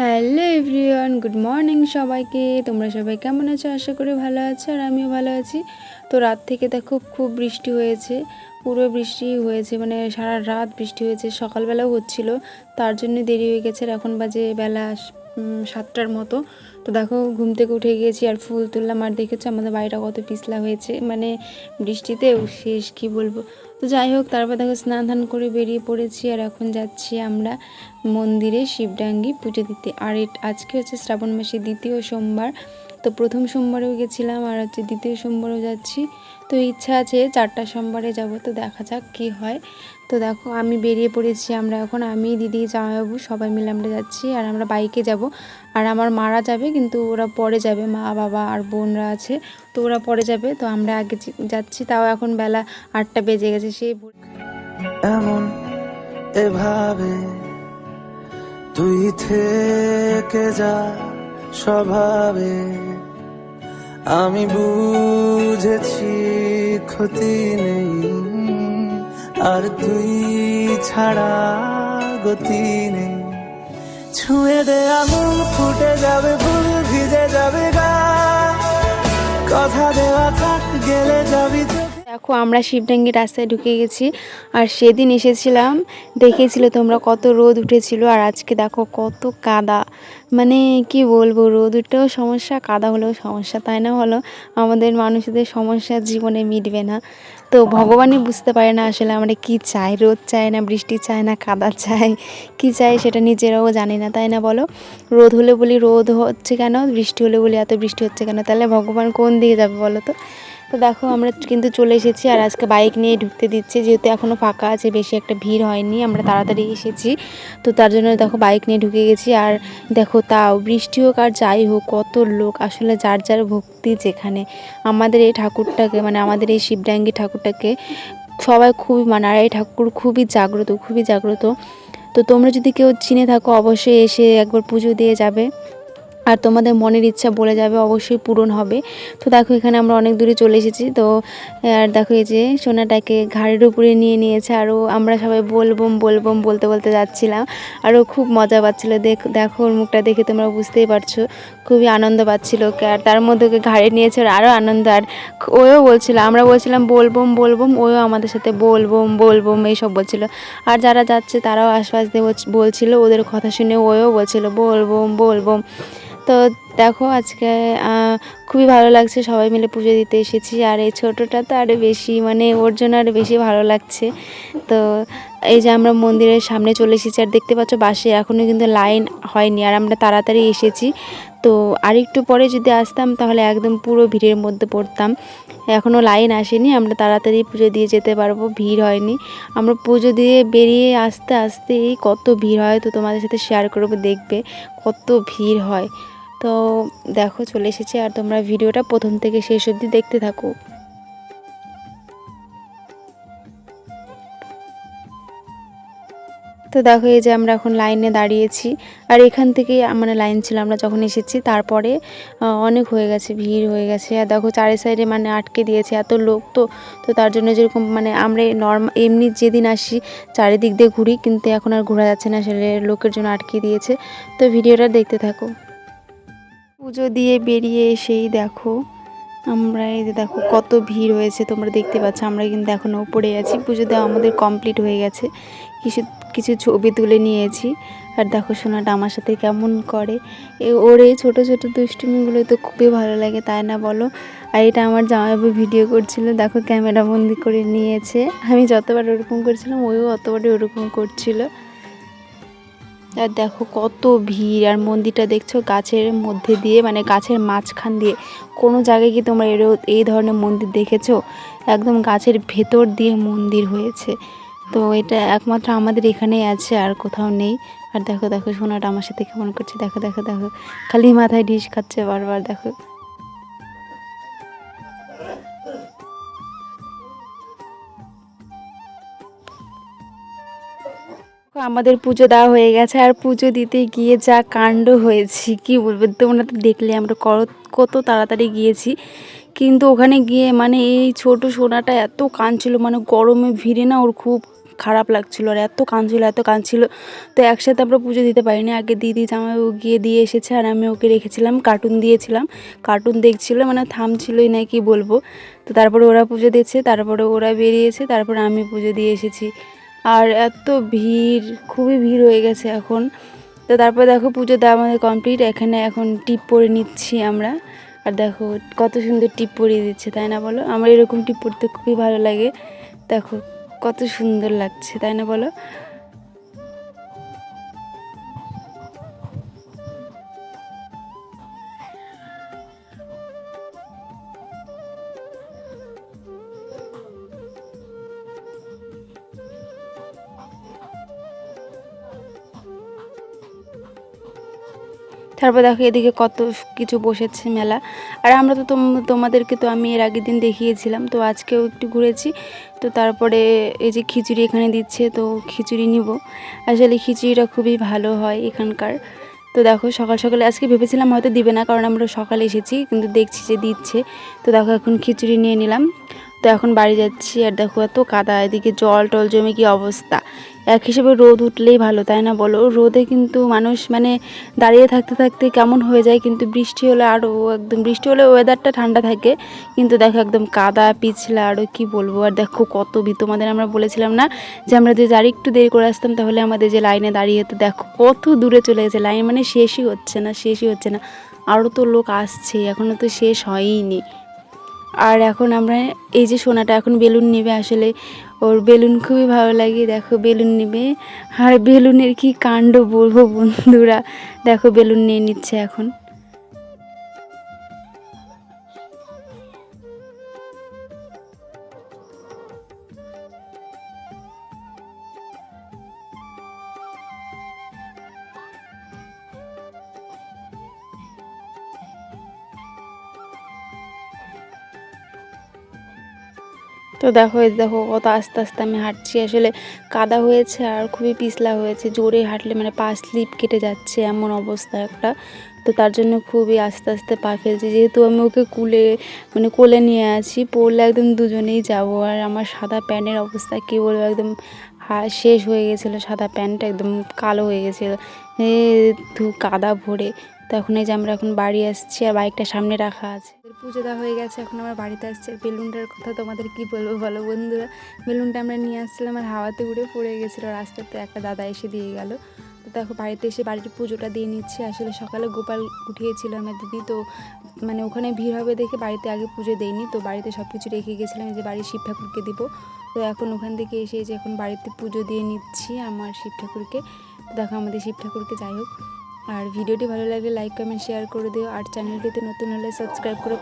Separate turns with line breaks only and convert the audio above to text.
Hello everyone, good morning সবাইকে। তোমরা সবাই কেমন আছো? আশা করি ভালো আছো আর আমিও ভালো আছি। তো রাত থেকে দেখো খুব বৃষ্টি হয়েছে, পুরো বৃষ্টি হয়েছে মানে সারা রাত বৃষ্টি হয়েছে, সকালবেলাও হচ্ছিল, তার জন্য দেরি হয়ে গেছে এখন বাজে বেলা সাতটার মতো। তো দেখো, ঘুম থেকে উঠে গিয়েছি আর ফুল তুললাম আর দেখেছি আমাদের বাড়িটা কত পিছলা হয়েছে। মানে বৃষ্টিতে শেষ কি বলব। তো যাই হোক, তারপর দেখো স্নান ধান করে বেরিয়ে পড়েছি আর এখন যাচ্ছি আমরা মন্দিরে শিবডাঙ্গি পুজো দিতে। আর আজকে হচ্ছে শ্রাবণ মাসের দ্বিতীয় সোমবার। তো প্রথম সোমবারেও গেছিলাম আর হচ্ছে দ্বিতীয় সোমবারেও যাচ্ছি। তো ইচ্ছা আছে চারটা সোমবারে যাব, তো দেখা যাক কি হয়। তো দেখো, আমি বেরিয়ে পড়েছি আমরা এখন। আমি, দিদি, জামাইবাবু সবাই মিলে আমরা যাচ্ছি আর আমরা বাইকে যাব। আর আমার মারা যাবে, কিন্তু ওরা পরে যাবে, মা, বাবা আর বোনরা আছে, তো ওরা পরে যাবে। তো আমরা আগে যাচ্ছি, তাও এখন বেলা আটটা বেজে গেছে, সেই
এমন এভাবে তুই থেকে যা স্বভাবে আমি বুঝেছি ক্ষতি নেই, আর তুই ছাড়া গতি নেই। ছুঁয়ে দে আঙুল ফুটে যাবে ভুল ভিজে যাবে গা। কথা দেওয়া থাক, গেলে যাবি
দেখো, আমরা শিবডাঙ্গি রাস্তায় ঢুকে গেছি। আর সেদিন এসেছিলাম দেখেছিল তোমরা কত রোদ উঠেছিল, আর আজকে দেখো কত কাদা। মানে কি বলব, রোদ উঠলেও সমস্যা, কাদা হলেও সমস্যা, তাই না হলো আমাদের মানুষদের সমস্যা জীবনে মিটবে না। তো ভগবানই বুঝতে পারে না আসলে আমরা কি চাই, রোদ চাই না, বৃষ্টি চাই না, কাদা চাই, কি চাই সেটা নিজেরাও জানি না, তাই না বলো? রোদ হলে বলি রোদ হচ্ছে কেন, বৃষ্টি হলে বলি এত বৃষ্টি হচ্ছে কেন, তাহলে ভগবান কোন দিকে যাবে বলো তো? তো দেখো, আমরা কিন্তু চলে এসেছি আর আজকে বাইক নিয়ে ঢুকতে দিচ্ছে। যেহেতু এখনও ফাঁকা আছে, বেশি একটা ভিড় হয়নি, আমরা তাড়াতাড়ি এসেছি। তো তার জন্য দেখো, বাইক নিয়ে ঢুকে গেছি। আর দেখো, তাও বৃষ্টি হোক আর যাই হোক, কত লোক আসলে যার যার ভক্তি যেখানে। আমাদের এই ঠাকুরটাকে মানে আমাদের এই শিবডাঙ্গি ঠাকুরটাকে সবাই খুবই মানে আর এই ঠাকুর খুবই জাগ্রত খুবই জাগ্রত। তো তোমরা যদি কেউ চিনে থাকো, অবশ্যই এসে একবার পুজো দিয়ে যাবে। আর তোমাদের মনের ইচ্ছা বলে যাবে, অবশ্যই পূরণ হবে। তো দেখো, এখানে আমরা অনেক দূরে চলে এসেছি। তো, আর দেখো এই যে সোনাটাকে ঘাড়ের উপরে নিয়ে নিয়েছে আরও আমরা সবাই বলবম বলবম বলতে বলতে যাচ্ছিলাম। আরও খুব মজা পাচ্ছিল। দেখ, দেখো ওর মুখটা দেখে তোমরা বুঝতেই পারছ, খুবই আনন্দ পাচ্ছিল ওকে। আর তার মধ্যে ওকে ঘাড়ে নিয়েছে আরও আনন্দ। আর ওও বলছিল, আমরা বলছিলাম, বলবম বলবম। ওও আমাদের সাথে, বলবম বলবম, এইসব বলছিল। আর যারা যাচ্ছে তারাও আশপাশ দিয়ে বলছ- বলছিল, ওদের কথা শুনে ওও বলছিল, বলবম বলবম। তো দেখো আজকে খুবই ভালো লাগছে, সবাই মিলে পুজো দিতে এসেছি। আর এই ছোটোটা তো আরও বেশি মানে ওর জন্য আরও বেশি ভালো লাগছে। তো এই যে আমরা মন্দিরের সামনে চলে এসেছি, আর দেখতে পাচ্ছ বাসে এখনও কিন্তু লাইন হয়নি, আর আমরা তাড়াতাড়ি এসেছি। তো আরেকটু পরে যদি আসতাম, তাহলে একদম পুরো ভিড়ের মধ্যে পড়তাম। এখনও লাইন আসেনি, আমরা তাড়াতাড়ি পুজো দিয়ে যেতে পারব, ভিড় হয়নি। আমরা পুজো দিয়ে বেরিয়ে আসতে আসতেই কত ভিড় হয়, তো তোমাদের সাথে শেয়ার করব, দেখবে কত ভিড় হয়। তো দেখো, চলে এসেছে আর তোমরা ভিডিওটা প্রথম থেকে শেষ অবধি দেখতে থাকো। তো দেখো, এই যে আমরা এখন লাইনে দাঁড়িয়েছি। আর এখান থেকেই মানে লাইন ছিল, আমরা যখন এসেছি, তারপরে অনেক হয়ে গেছে, ভিড় হয়ে গেছে। আর দেখো, চারি সাইডে মানে আটকে দিয়েছে এত লোক তো তো তার জন্য যেরকম মানে আমরা নর্মাল এমনি যেদিন আসি, চারিদিক দিয়ে ঘুরি, কিন্তু এখন আর ঘোরা যাচ্ছে না আসলে লোকের জন্য আটকে দিয়েছে। তো ভিডিওটা দেখতে থাকো। পুজো দিয়ে বেরিয়ে এসেই দেখো, আমরা এই যে দেখো কত ভিড় হয়েছে, তোমরা দেখতে পাচ্ছ, আমরা কিন্তু এখনও উপরে আছি। পুজো দেওয়া আমাদের কমপ্লিট হয়ে গেছে। কিছু কিছু ছবি তুলে নিয়েছি। আর দেখো সোনাটা আমার সাথে কেমন করে। ওর এই ছোটো ছোটো দুষ্টুমিগুলো তো খুবই ভালো লাগে, তাই না বলো? আর এটা আমার জামাইবাবু ভিডিও করছিল, দেখো ক্যামেরা বন্দি করে নিয়েছে। আমি যতবার ওরকম করছিলাম ওও অতবারই ওরকম করছিল। আর দেখো কত ভিড়, আর মন্দিরটা দেখছ গাছের মধ্যে দিয়ে মানে গাছের মাঝখান দিয়ে। কোনো জায়গায় কি তোমরা এর এই ধরনের মন্দির দেখেছ? একদম গাছের ভেতর দিয়ে মন্দির হয়েছে। তো এটা একমাত্র আমাদের এখানেই আছে, আর কোথাও নেই। আর দেখো দেখো, সোনাটা আমার সাথে কেমন করছে? দেখো দেখো দেখো। খালি মাথায় ডিশ খাচ্ছে বারবার, দেখো। আমাদের পুজো দেওয়া হয়ে গেছে। আর পুজো দিতে গিয়ে যা কাণ্ড হয়েছে, কি বলব? তোমরা তো দেখলে, আমরা কত- তাড়াতাড়ি গিয়েছি। কিন্তু ওখানে গিয়ে মানে এই ছোট সোনাটা এত কাঁদছিল মানে গরমে ভিড়ে না ওর খুব খারাপ লাগছিল। আর এত কাঁদছিল এত কাঁদছিল। তো একসাথে আমরা পুজো দিতে পারিনি। আগে দিদি জামাইবাবু গিয়ে দিয়ে এসেছে, আর আমি ওকে রেখেছিলাম কার্টুন দিয়েছিলাম। কার্টুন দেখছিল মানে থামছিলই না, কি বলব? তো তারপরে ওরা পুজো দিয়েছে তারপরে ওরা বেরিয়েছে, তারপরে আমি পুজো দিয়ে এসেছি। আর এত ভিড়, খুবই ভিড় হয়ে গেছে এখন। তো তারপর দেখো পুজো দেওয়া আমাদের কমপ্লিট এখানে এখন টিপ পরে নিচ্ছি আমরা। আর দেখো কত সুন্দর টিপ পরিয়ে দিচ্ছে, তাই না বলো? আমার এরকম টিপ পরতে খুবই ভালো লাগে। দেখো কত সুন্দর লাগছে, তাই না বলো? তারপর দেখো এদিকে কত কিছু বসেছে মেলা। আর আমরা তো তোম- তোমাদেরকে তো আমি এর আগের দিন দেখিয়েছিলাম, তো আজকেও একটু ঘুরেছি। তো তারপরে এই যে খিচুড়ি এখানে দিচ্ছে, তো খিচুড়ি নিব। আসলে খিচুড়িটা খুবই ভালো হয় এখানকার। তো দেখো সকাল সকালে, আজকে ভেবেছিলাম হয়তো দিবে না, কারণ আমরা সকালে এসেছি, কিন্তু দেখছি যে দিচ্ছে। তো দেখো এখন খিচুড়ি নিয়ে নিলাম। তো এখন বাড়ি যাচ্ছি আর দেখো এত কাদা, এদিকে জল টল জমে কি অবস্থা। এক হিসেবে রোদ উঠলেই ভালো, তাই না বলো? রোদে কিন্তু মানুষ মানে দাঁড়িয়ে থাকতে থাকতে কেমন হয়ে যায়, কিন্তু বৃষ্টি হলে আরও একদম, বৃষ্টি হলে ওয়েদারটা ঠান্ডা থাকে, কিন্তু দেখো একদম কাদা, পিছলা আরও কি বলব? আর দেখো কত ভিড় তোমাদের আমরা বলেছিলাম না যে আমরা যে যার একটু দেরি করে আসতাম, তাহলে আমাদের যে লাইনে দাঁড়িয়ে তো দেখো কত দূরে চলে গেছে। লাইন মানে শেষই হচ্ছে না, শেষই হচ্ছে না। আরও তো লোক আসছে এখনও তো শেষ হয়ইনি আর এখন আমরা এই যে সোনাটা, এখন বেলুন নেবে আসলে। ওর বেলুন খুবই ভালো লাগে, দেখো বেলুন নেবে। আর বেলুনের কি কাণ্ড বলব বন্ধুরা? দেখো বেলুন নিয়ে নিচ্ছে এখন। তো দেখো, এই দেখো কত আস্তে আস্তে আমি হাঁটছি। আসলে কাদা হয়েছে আর খুবই পিছলা হয়েছে, জোরে হাঁটলে মানে পা স্লিপ কেটে যাচ্ছে এমন অবস্থা একটা। তো তার জন্য খুবই আস্তে আস্তে পা ফেলছি। যেহেতু আমি ওকে কুলে মানে কোলে নিয়ে আছি, পড়লে একদম দুজনেই যাব। আর আমার সাদা প্যান্টের অবস্থা কী বলব, একদম শেষ হয়ে গেছিল সাদা প্যান্টটা, একদম কালো হয়ে গেছিল। এ কাদা ভরে। এখন এই যে আমরা এখন বাড়ি আসছি আর বাইকটা সামনে রাখা আছে। পুজো দেওয়া হয়ে গেছে, এখন আমার বাড়িতে আসছে। আর বেলুনটার কথা তোমাদের কি বলব বলো বন্ধুরা? বেলুনটা আমরা নিয়ে আসছিলাম আর হাওয়াতে উড়ে পড়ে গেছিল। রাস্তাতে একটা দাদা এসে দিয়ে গেল। তো দেখো, বাড়িতে এসে বাড়ির পুজোটা দিয়ে নিচ্ছি। আসলে সকালে গোপাল উঠিয়েছিল আমার দিদি। তো মানে ওখানে ভিড় হবে দেখে বাড়িতে আগে পুজো দেয়নি। তো বাড়িতে সব কিছু রেখে গেছিলাম যে বাড়ির শিব ঠাকুরকে দিব। তো এখন ওখান থেকে এসে যে এখন বাড়িতে পুজো দিয়ে নিচ্ছি আমার শিব ঠাকুরকে। দেখো, আমাদের শিব ঠাকুরকে যাই হোক। আর ভিডিওটি ভালো লাগলে লাইক কমেন্ট শেয়ার করে দিও। আর চ্যানেলটিতে নতুন হলে সাবস্ক্রাইব করে